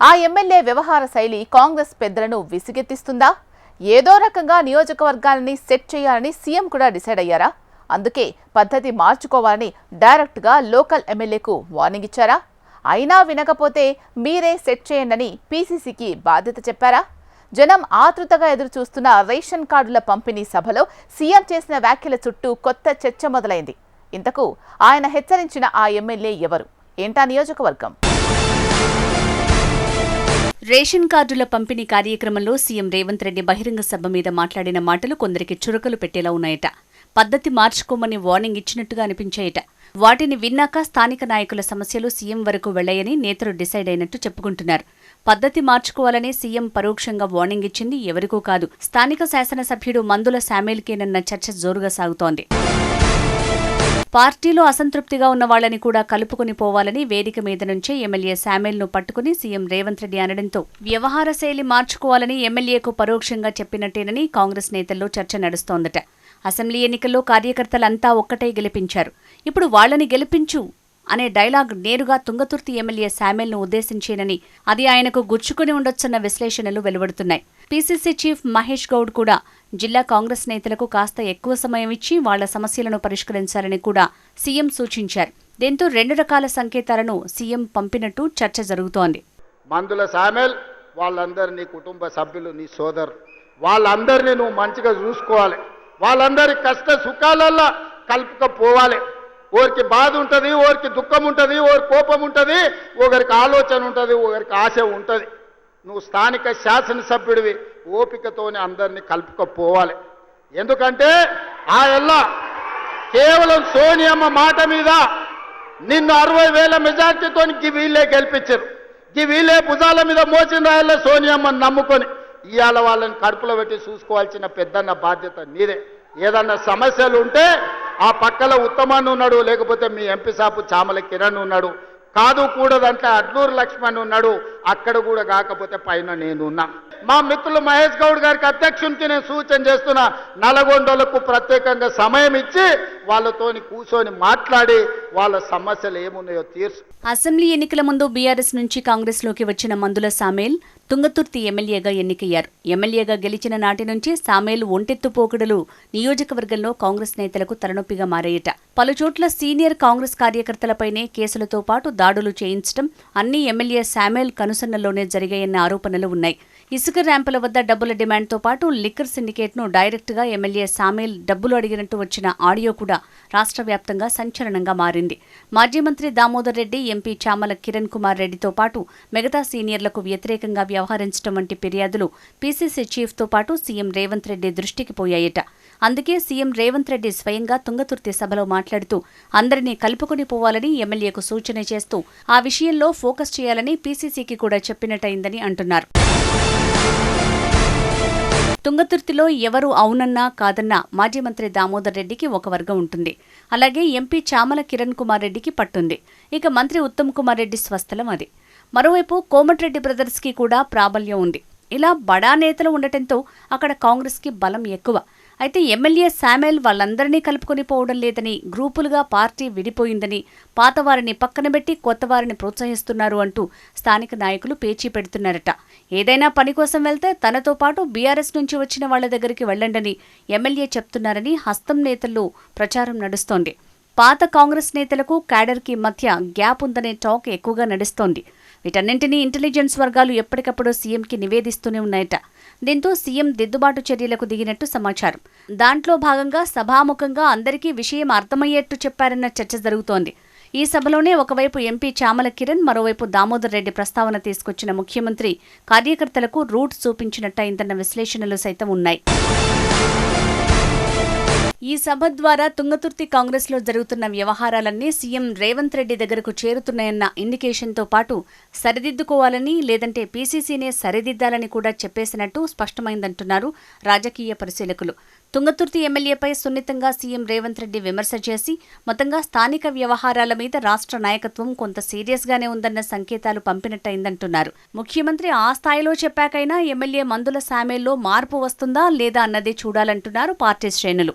ఆ ఎమ్మెల్యే వ్యవహార శైలి కాంగ్రెస్ పెద్దలను విసిగెత్తిస్తుందా? ఏదో రకంగా నియోజకవర్గాలని సెట్ చేయాలని సీఎం కూడా డిసైడ్ అయ్యారా? అందుకే పద్ధతి మార్చుకోవాలని డైరెక్ట్గా లోకల్ ఎమ్మెల్యేకు వార్నింగ్ ఇచ్చారా? అయినా వినకపోతే మీరే సెట్ చేయండని పీసీసీకి బాధ్యత చెప్పారా? జనం ఆతృతగా ఎదురు చూస్తున్న రేషన్ కార్డుల పంపిణీ సభలో సీఎం చేసిన వ్యాఖ్యల చుట్టూ కొత్త చర్చ మొదలైంది. ఇంతకు ఆయన హెచ్చరించిన ఆ ఎమ్మెల్యే ఎవరు? ఏంటా నియోజకవర్గం? రేషన్ కార్డుల పంపిణీ కార్యక్రమంలో సీఎం రేవంత్ రెడ్డి బహిరంగ సభ మీద మాట్లాడిన మాటలు కొందరికి చురకలు పెట్టేలా ఉన్నాయట. పద్ధతి మార్చుకోమని వార్నింగ్ ఇచ్చినట్టుగా అనిపించాయట. వాటిని విన్నాక స్థానిక నాయకుల సమస్యలు సీఎం వరకు వెళ్ళాయని నేతలు డిసైడ్ అయినట్టు చెప్పుకుంటున్నారు. పద్ధతి మార్చుకోవాలని సీఎం పరోక్షంగా వార్నింగ్ ఇచ్చింది ఎవరికూ కాదు. స్థానిక శాసనసభ్యుడు మందుల శామేల్కేనన్న చర్చ జోరుగా సాగుతోంది. పార్టీలో అసంతృప్తిగా ఉన్న వాళ్ళని కూడా కలుపుకుని పోవాలని వేదిక మీద నుంచే ఎమ్మెల్యే శామెల్ను పట్టుకుని సీఎం రేవంత్ రెడ్డి అనడంతో వ్యవహార శైలి మార్చుకోవాలని ఎమ్మెల్యేకు పరోక్షంగా చెప్పినట్టేనని కాంగ్రెస్ నేతల్లో చర్చ నడుస్తోందట. అసెంబ్లీ ఎన్నికల్లో కార్యకర్తలంతా ఒక్కటే గెలిపించారు. ఇప్పుడు వాళ్ళని గెలిపించు. అనే డైలాగ్ నేరుగా తుంగతుర్తి ఎమ్మెల్యే శామెల్ను ఉద్దేశించేనని. అది ఆయనకు గుచ్చుకుని ఉండొచ్చన్న విశ్లేషణలు వెలువడుతున్నాయి. పీసీసీ చీఫ్ మహేష్ గౌడ్ కూడా జిల్లా కాంగ్రెస్ నేతలకు కాస్త ఎక్కువ సమయం ఇచ్చి వాళ్ళ సమస్యలను పరిష్కరించాలని కూడా సీఎం సూచించారు. దీంతో రెండు రకాల సంకేతాలను సీఎం పంపినట్టు చర్చ జరుగుతోంది. మందుల సామెల్ వాళ్ళందరు నీ కుటుంబ సభ్యులు నీ సోదరు. వాళ్ళందరినీ నువ్వు మంచిగా చూసుకోవాలి. వాళ్ళందరి కష్ట సుఖాలల్లో కలుపుకపోవాలి. ఓరికి బాధ ఉంటుంది ఓరికి దుఃఖం ఉంటుంది ఓరి కోపం ఉంటుంది ఒకరికి ఆలోచన ఉంటుంది ఒకరికి ఆశ ఉంటుంది. నువ్వు స్థానిక శాసనసభ్యుడివి ఓపికతోనే అందరినీ కలుపుకపోవాలి. ఎందుకంటే ఆ ఎల్లా కేవలం సోనియమ్మ మాట మీద నిన్ను అరవై వేల మెజార్టీతో గి వీళ్ళే గెలిపించారు. ఈ వీళ్ళే భుజాల మీద మోసిన రాయల్లో సోనియమ్మని నమ్ముకొని. ఇవాళ వాళ్ళని కడుపులో పెట్టి చూసుకోవాల్సిన పెద్దన్న బాధ్యత నీదే. ఏదన్నా సమస్యలు ఉంటే ఆ పక్కల ఉత్తమాన్ని ఉన్నాడు లేకపోతే మీ ఎంపీ సాపు చామల కిరణ్ ఉన్నాడు. కాదు కూడదంటే అడ్లూరు లక్ష్మణ్ ఉన్నాడు అక్కడ కూడా కాకపోతే పైన నేనున్నా. మా మిత్రులు మహేష్ గౌడ్ గారికి అధ్యక్షునికి నేను సూచన చేస్తున్నా నల్గొండలకు ప్రత్యేకంగా సమయం ఇచ్చి వాళ్ళతోని కూర్చొని మాట్లాడి వాళ్ళ సమస్యలు ఏమున్నాయో తీర్చు. అసెంబ్లీ ఎన్నికల ముందు బీఆర్ఎస్ నుంచి కాంగ్రెస్లోకి వచ్చిన మందుల సామేల్ తుంగతుర్తి ఎమ్మెల్యేగా ఎన్నికయ్యారు. ఎమ్మెల్యేగా గెలిచిన నాటి నుంచి సామేల్ ఒంటెత్తు పోకడలు నియోజకవర్గంలో కాంగ్రెస్ నేతలకు తలనొప్పిగా మారాయట. పలుచోట్ల సీనియర్ కాంగ్రెస్ కార్యకర్తలపైనే కేసులతో పాటు దాడులు చేయించడం అన్ని ఎమ్మెల్యే శామేల్ కనుసన్నల్లోనే జరిగాయన్న ఆరోపణలు ఉన్నాయి. ఇసుక ర్యాంపుల వద్ద డబ్బుల డిమాండ్తో పాటు లిక్కర్ సిండికేట్ను డైరెక్ట్గా ఎమ్మెల్యే సామేల్ డబ్బులు అడిగినట్టు వచ్చిన ఆడియో కూడా రాష్ట్ర వ్యాప్తంగా సంచలనంగా మారింది. మాజీ మంత్రి దామోదర్ రెడ్డి ఎంపీ చామల కిరణ్ కుమార్ రెడ్డితో పాటు మిగతా సీనియర్లకు వ్యతిరేకంగా వ్యవహరించడం వంటి ఫిర్యాదులు పీసీసీ చీఫ్తో పాటు సీఎం రేవంత్ రెడ్డి దృష్టికి పోయాయట. అందుకే సీఎం రేవంత్ రెడ్డి స్వయంగా తుంగతుర్తి సభలో మాట్లాడుతూ అందరినీ కలుపుకొని పోవాలని ఎమ్మెల్యేకు సూచన చేస్తూ ఆ విషయంలో ఫోకస్ చేయాలని పీసీసీకి కూడా చెప్పినట్టయిందని అంటున్నారు. తుంగతుర్తిలో ఎవరు అవునన్నా కాదన్నా మాజీ మంత్రి దామోదర్ రెడ్డికి ఒక వర్గం ఉంటుంది. అలాగే ఎంపీ చామల కిరణ్ కుమార్ రెడ్డికి పట్టుంది. ఇక మంత్రి ఉత్తమ్ కుమార్ రెడ్డి స్వస్థలం అది. మరోవైపు కోమటిరెడ్డి బ్రదర్స్కి కూడా ప్రాబల్యం ఉంది. ఇలా బడా నేతలు ఉండటంతో అక్కడ కాంగ్రెస్కి బలం ఎక్కువ. అయితే ఎమ్మెల్యే శామెల్ వాళ్ళందరినీ కలుపుకొని పోవడం లేదని గ్రూపులుగా పార్టీ విడిపోయిందని పాతవారిని పక్కన పెట్టి కొత్తవారిని ప్రోత్సహిస్తున్నారు అంటూ స్థానిక నాయకులు పేచీ పెడుతున్నారట. ఏదైనా పని కోసం వెళ్తే తనతో పాటు బీఆర్ఎస్ నుంచి వచ్చిన వాళ్ళ దగ్గరికి వెళ్ళండని ఎమ్మెల్యే చెప్తున్నారని హస్తం నేతల్లో ప్రచారం నడుస్తోంది. పాత కాంగ్రెస్ నేతలకు క్యాడర్కి మధ్య గ్యాప్ ఉందనే టాక్ ఎక్కువగా నడుస్తోంది. వీటన్నింటినీ ఇంటెలిజెన్స్ వర్గాలు ఎప్పటికప్పుడు సీఎంకి నివేదిస్తూనే ఉన్నాయట. దీంతో సీఎం దిద్దుబాటు చర్యలకు దిగినట్టు సమాచారం. దాంట్లో భాగంగా సభాముఖంగా అందరికీ విషయం అర్థమయ్యేట్టు చెప్పారన్న చర్చ జరుగుతోంది. ఈ సభలోనే ఒకవైపు ఎంపీ చామల కిరణ్ మరోవైపు దామోదర్ రెడ్డి ప్రస్తావన తీసుకొచ్చిన ముఖ్యమంత్రి కార్యకర్తలకు రూట్ చూపించినట్టయిందన్న విశ్లేషణలు సైతం ఉన్నాయి. ఈ సభ ద్వారా తుంగతుర్తి కాంగ్రెస్లో జరుగుతున్న వ్యవహారాలన్నీ సీఎం రేవంత్ రెడ్డి దగ్గరకు చేరుతున్నాయన్న ఇండికేషన్తో పాటు సరిదిద్దుకోవాలని లేదంటే పీసీసీనే సరిదిద్దాలని కూడా చెప్పేసినట్టు స్పష్టమైందంటున్నారు రాజకీయ పరిశీలకులు. తుంగతుర్తి ఎమ్మెల్యేపై సున్నితంగా సీఎం రేవంత్ రెడ్డి విమర్శ చేసి మొత్తంగా స్థానిక వ్యవహారాల మీద రాష్ట్ర నాయకత్వం కొంత సీరియస్గానే ఉందన్న సంకేతాలు పంపినట్టయిందంటున్నారు. ముఖ్యమంత్రి ఆ స్థాయిలో చెప్పాకైనా ఎమ్మెల్యే మందుల సామేల్లో మార్పు వస్తుందా లేదా అన్నదే చూడాలంటున్నారు పార్టీ శ్రేణులు.